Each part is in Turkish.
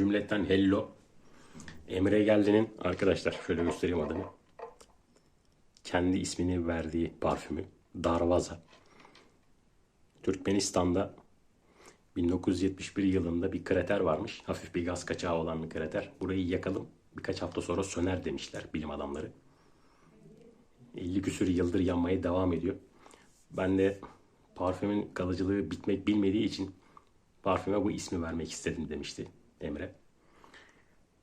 Cümletten hello. Emre Geldi'nin arkadaşlar şöyle göstereyim adını. Kendi ismini verdiği parfümü Darvaza. Türkmenistan'da 1971 yılında bir krater varmış. Hafif bir gaz kaçağı olan bir krater. Burayı yakalım birkaç hafta sonra söner demişler bilim adamları. 50 küsür yıldır yanmaya devam ediyor. Ben de parfümün kalıcılığı bitmek bilmediği için parfüme bu ismi vermek istedim demişti Emre.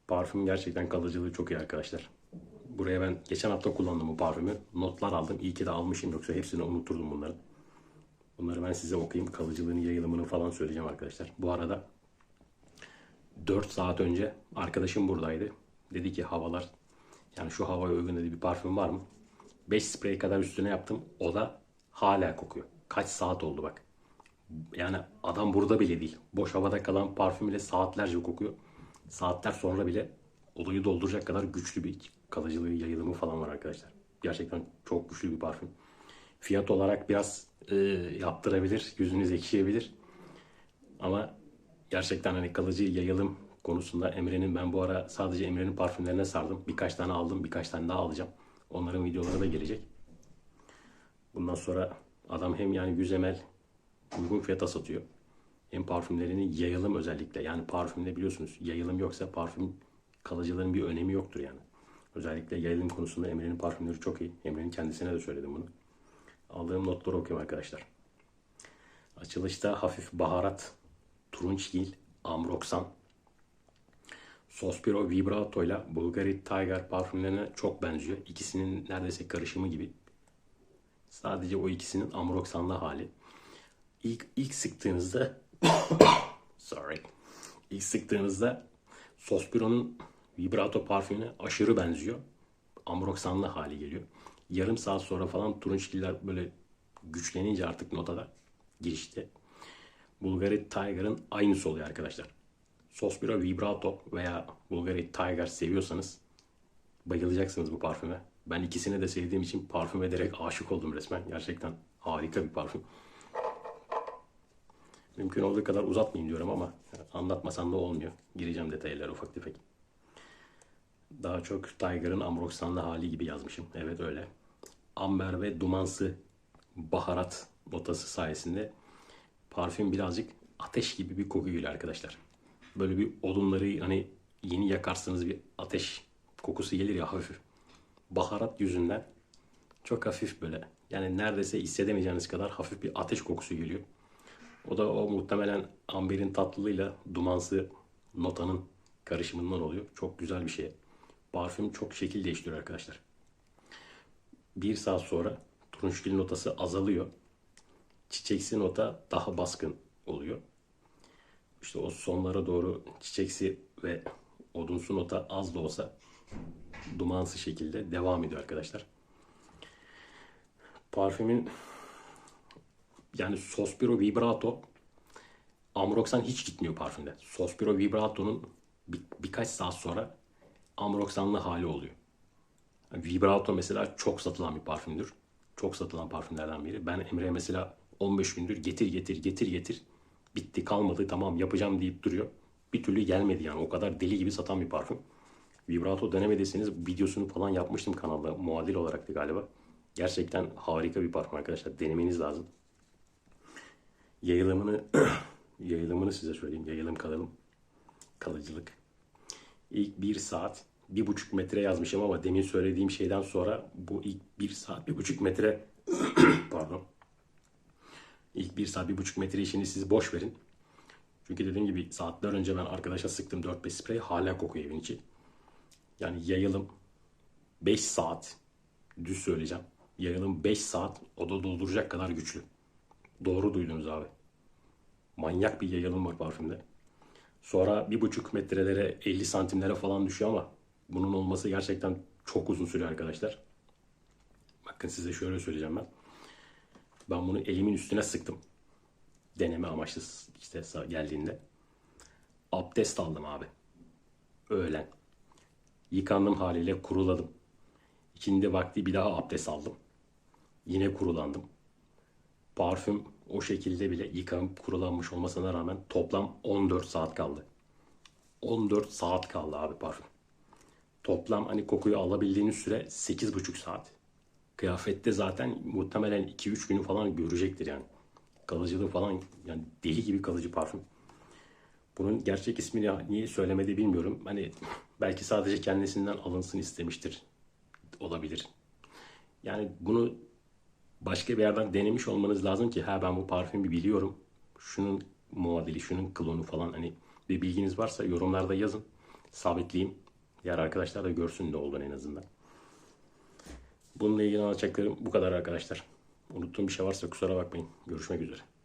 Parfüm gerçekten kalıcılığı çok iyi arkadaşlar. Buraya ben geçen hafta kullandım bu parfümü. Notlar aldım. İyi ki de almışım yoksa hepsini unuturdum bunların. Bunları ben size okuyayım. Kalıcılığını, yayılımını falan söyleyeceğim arkadaşlar. Bu arada 4 saat önce arkadaşım buradaydı. Dedi ki havalar yani şu havaya uygun dedi bir parfüm var mı? 5 sprey kadar üstüne yaptım. O da hala kokuyor. Kaç saat oldu bak. Yani adam burada bile değil. Boş havada kalan parfüm ile saatlerce kokuyor. Saatler sonra bile olayı dolduracak kadar güçlü bir kalıcılığı, yayılımı falan var arkadaşlar. Gerçekten çok güçlü bir parfüm. Fiyat olarak biraz e, yaptırabilir, yüzünüz ekşiyebilir. Ama gerçekten hani kalıcı yayılım konusunda Emre'nin ben bu ara sadece Emre'nin parfümlerine sardım. Birkaç tane aldım, birkaç tane daha alacağım. Onların videoları da gelecek. Bundan sonra adam hem yani 100 ml uygun fiyata satıyor. Hem parfümlerini yayılım özellikle. Yani parfümde biliyorsunuz yayılım yoksa parfüm kalıcılığın bir önemi yoktur yani. Özellikle yayılım konusunda Emre'nin parfümleri çok iyi. Emre'nin kendisine de söyledim bunu. Aldığım notları okuyorum arkadaşlar. Açılışta hafif baharat, turunçgil, amroksan, Sospiro Vibrato ile Bulgari Tiger parfümlerine çok benziyor. İkisinin neredeyse karışımı gibi. Sadece o ikisinin amroksanlı hali. İlk, ilk sıktığınızda sorry. İlk sıktığınızda Sospiro'nun Vibrato parfümüne aşırı benziyor. Amroksanlı hali geliyor. Yarım saat sonra falan turunçgiller böyle güçlenince artık notada girişte Bulgari Tiger'ın aynısı oluyor arkadaşlar. Sospiro Vibrato veya Bulgari Tiger seviyorsanız bayılacaksınız bu parfüme. Ben ikisini de sevdiğim için parfüme direkt aşık oldum resmen. Gerçekten harika bir parfüm. Mümkün olduğu kadar uzatmayayım diyorum ama anlatmasam da olmuyor. Gireceğim detaylara ufak tefek. Daha çok Tiger'ın amroksanlı hali gibi yazmışım. Evet öyle. Amber ve dumansı baharat notası sayesinde parfüm birazcık ateş gibi bir koku arkadaşlar. Böyle bir odunları hani yeni yakarsınız bir ateş kokusu gelir ya hafif. Baharat yüzünden çok hafif böyle. Yani neredeyse hissedemeyeceğiniz kadar hafif bir ateş kokusu geliyor. O da o muhtemelen amberin tatlılığıyla dumansı notanın karışımından oluyor. Çok güzel bir şey. Parfüm çok şekil değiştiriyor arkadaşlar. Bir saat sonra turunçgil notası azalıyor. Çiçeksi nota daha baskın oluyor. İşte o sonlara doğru çiçeksi ve odunsu nota az da olsa dumansı şekilde devam ediyor arkadaşlar. Parfümün yani Sospiro Vibrato Amroxan hiç gitmiyor parfümde. Sospiro Vibrato'nun bir, birkaç saat sonra Amroxanlı hali oluyor. Vibrato mesela çok satılan bir parfümdür. Çok satılan parfümlerden biri. Ben Emre'ye mesela 15 gündür getir getir getir getir. Bitti kalmadı tamam yapacağım deyip duruyor. Bir türlü gelmedi yani. O kadar deli gibi satan bir parfüm. Vibrato denemediyseniz videosunu falan yapmıştım kanalda. Muadil olaraktı galiba. Gerçekten harika bir parfüm arkadaşlar. Denemeniz lazım. Yayılımını yayılımını size söyleyeyim. Yayılım kalalım. Kalıcılık. İlk bir saat bir buçuk metre yazmışım ama demin söylediğim şeyden sonra bu ilk bir saat bir buçuk metre pardon İlk bir saat bir buçuk metre işini siz boş verin. Çünkü dediğim gibi saatler önce ben arkadaşa sıktım 4-5 sprey hala kokuyor evin içi. Yani yayılım 5 saat düz söyleyeceğim. Yayılım 5 saat oda dolduracak kadar güçlü. Doğru duydunuz abi. Manyak bir yayılım var parfümde. Sonra bir buçuk metrelere 50 santimlere falan düşüyor ama bunun olması gerçekten çok uzun sürüyor arkadaşlar. Bakın size şöyle söyleyeceğim ben. Ben bunu elimin üstüne sıktım. Deneme amaçlı işte geldiğinde. Abdest aldım abi. Öğlen. Yıkandım haliyle kuruladım. İkindi vakti bir daha abdest aldım. Yine kurulandım. Parfüm o şekilde bile yıkanıp kurulanmış olmasına rağmen toplam 14 saat kaldı. 14 saat kaldı abi parfüm. Toplam hani kokuyu alabildiğiniz süre 8,5 saat. Kıyafette zaten muhtemelen 2-3 günü falan görecektir yani. Kalıcılığı falan yani deli gibi kalıcı parfüm. Bunun gerçek ismini niye söylemedi bilmiyorum. Hani belki sadece kendisinden alınsın istemiştir. Olabilir. Yani bunu başka bir yerden denemiş olmanız lazım ki ha ben bu parfümü biliyorum. Şunun muadili, şunun klonu falan hani bir bilginiz varsa yorumlarda yazın. Sabitleyeyim. Diğer arkadaşlar da görsün ne olduğunu en azından. Bununla ilgili anlatacaklarım bu kadar arkadaşlar. Unuttuğum bir şey varsa kusura bakmayın. Görüşmek üzere.